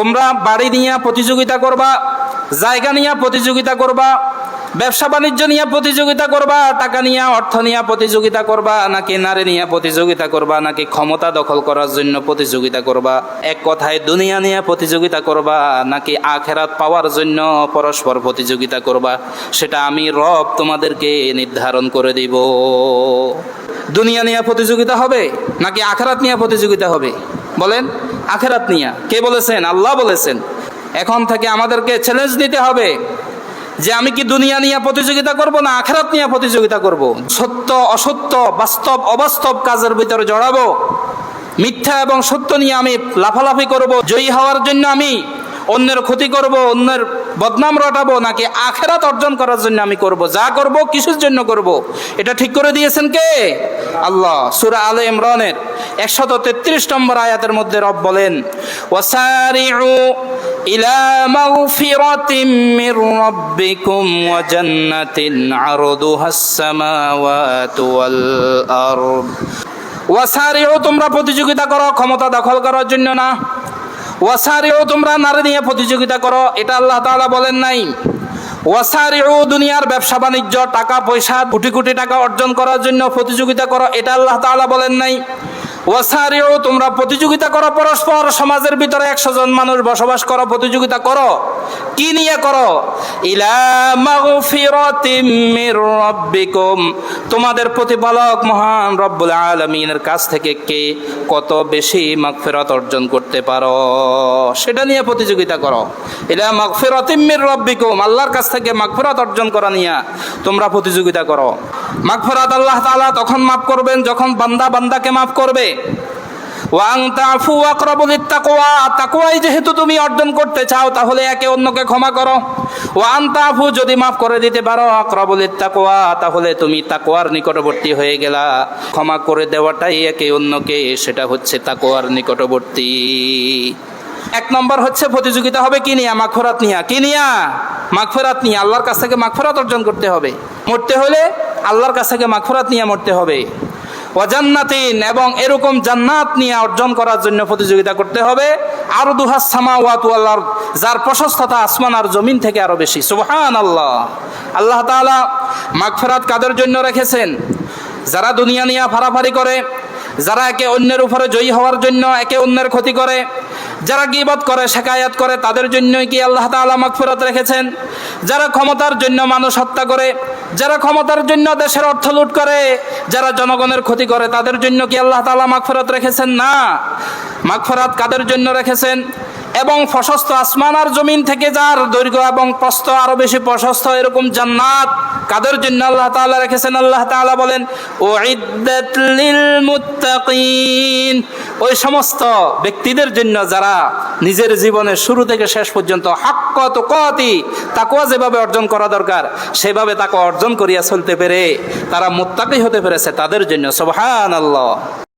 তোমরা বাড়ি নিয়ে প্রতিযোগিতা করবা, জায়গা নিয়ে প্রতিযোগিতা করবা, ব্যবসা বাণিজ্য নিয়ে প্রতিযোগিতা করবা, টাকা নিয়ে, অর্থ নিয়ে প্রতিযোগিতা করবা, নাকি নারী নিয়ে প্রতিযোগিতা করবা, নাকি ক্ষমতা দখল করার জন্য প্রতিযোগিতা করবা, এক কথায় দুনিয়া নিয়ে প্রতিযোগিতা করবা, নাকি আখেরাত পাওয়ার জন্য পরস্পর প্রতিযোগিতা করবা, সেটা আমি রব তোমাদেরকে নির্ধারণ করে দিব। দুনিয়া নিয়ে প্রতিযোগিতা হবে, নাকি আখেরাত নিয়ে প্রতিযোগিতা হবে? বলেন। আখেরাত নিয়া। কে বলেছেন? আল্লাহ বলেছেন। এখন থেকে আমাদেরকে চ্যালেঞ্জ নিতে হবে যে আমি কি দুনিয়া নিয়ে প্রতিযোগিতা করব না আখেরাত নিয়ে প্রতিযোগিতা করব? সত্য, অসত্য, বাস্তব, অবাস্তব কাজের ভিতরে জড়াবো। মিথ্যা এবং সত্য নিয়ে আমি লাফালাফি করব, জয়ী হওয়ার জন্য আমি অন্যের ক্ষতি করব, অন্যের বদনাম রটাবো নাকি আখেরাত অর্জন করার জন্য আমি করব? যা করব কিসের জন্য করব? এটা ঠিক করে দিয়েছেন কে? আল্লাহ, সুরা আলে ইমরানের একশত তেত্রিশ নম্বর আয়াতের মধ্যে রব বলেন, ওয়াসারিউ মির রাব্বিকুম ওয়া জান্নাতিন আরদুহাস সামাওয়াতু ওয়াল আরদ। ওয়াসারিও তোমরা প্রতিযোগিতা করো, ক্ষমতা দখল করার জন্য না? ওয়াসারিও তোমরা নারী নিয়ে প্রতিযোগিতা করো। এটা আল্লাহ তাআলা বলেন নাই। ওয়াসারিও দুনিয়ার ব্যবসা বাণিজ্য, টাকা পয়সা, কোটি কোটি টাকা অর্জন করার জন্য প্রতিযোগিতা করো। এটা আল্লাহ তাআলা বলেন নাই। ওয়াসারিও তোমরা প্রতিযোগিতা করো পরস্পর, সমাজের ভিতরে একশো জন মানুষ বসবাস করো, প্রতিযোগিতা করো। কি নিয়ে করো? রাব্বিকুম। তোমাদের প্রতিপালক মহান রব্বুল আলামিনের কাছ থেকে কে কত বেশি মাগফিরাত অর্জন করতে পারো? সেটা নিয়ে প্রতিযোগিতা করো। ইলা মাগফিরাতিম মির রাব্বিকুম, আল্লাহর কাছ থেকে মাগফেরত অর্জন করা নিয়ে তোমরা প্রতিযোগিতা করো। মাগফিরাত আল্লাহ তাআলা তখন মাফ করবেন, যখন বান্দা বান্দাকে মাফ করবে। ওয়াং তাফু আকরাবুল তাকওয়া তাকওয়াই যেহেতু তুমি অর্জন করতে চাও, তাহলে একে অন্যকে ক্ষমা করো। ওয়ান তাফু যদি মাফ করে দিতে পারো আকরাবুল তাকওয়া তাহলে তুমি তাকওয়ার নিকটবর্তী হয়ে গেলা। ক্ষমা করে দেওয়াটাই একে অন্যকে, সেটা হচ্ছে তাকওয়ার নিকটবর্তী। এক নম্বর হচ্ছে প্রতিযোগিতা হবে কি নিয়া? মাগফিরাত নিয়া। কি নিয়া? মাগফিরাত নিয়ে। আল্লাহর কাছ থেকে মাগফিরাত অর্জন করতে হবে। মরতে হলে আল্লাহর কাছ থেকে মাগফিরাত নিয়ে মরতে হবে। ওয়াজান্নাতিন এবং এরকম জান্নাত নিয়ে অর্জন করার জন্য প্রতিযোগিতা করতে হবে। আরও দুহাস ওয়াল আরদ, যার প্রশস্ততা আসমান আর জমিন থেকে আরও বেশি। সুবহান আল্লাহ আল্লাহ তাআলা মাগফিরাত কাদের জন্য রেখেছেন? যারা দুনিয়া নিয়ে ফাড়াফাড়ি করে যারা একে অন্যের উপরে জয়ী হওয়ার জন্য একে অন্যের ক্ষতি করে যারা গিবত করে, শেখায়াত করে, তাদের জন্যই কি আল্লাহ তালা মাগফিরাত রেখেছেন? যারা ক্ষমতার জন্য মানুষ হত্যা করে, যারা ক্ষমতার জন্য দেশের অর্থ লুট করে, যারা জনগণের ক্ষতি করে, তাদের জন্য কি আল্লাহ তালা মাগফিরাত রেখেছেন? না। মাগফরাত কাদের জন্য রেখেছেন? এবং প্রশস্ত আসমান আর জমিন থেকে যার দৈর্ঘ্য এবং প্রস্ত আরও বেশি প্রশস্ত, এরকম জান্নাত কাদের জন্য আল্লাহ তাআলা রেখেছেন? আল্লাহ তাআলা বলেন ও লিল মুত্তাকিন ওই সমস্ত ব্যক্তিদের জন্য যারা নিজের জীবনের শুরু থেকে শেষ পর্যন্ত হাক্ক তো কতি তাকুয়া যেভাবে অর্জন করা দরকার, সেভাবে তাকে অর্জন করিয়া চলতে পেরে, তারা মুত্তাকি হতে পেরেছে তাদের জন্য। সুবহানাল্লাহ।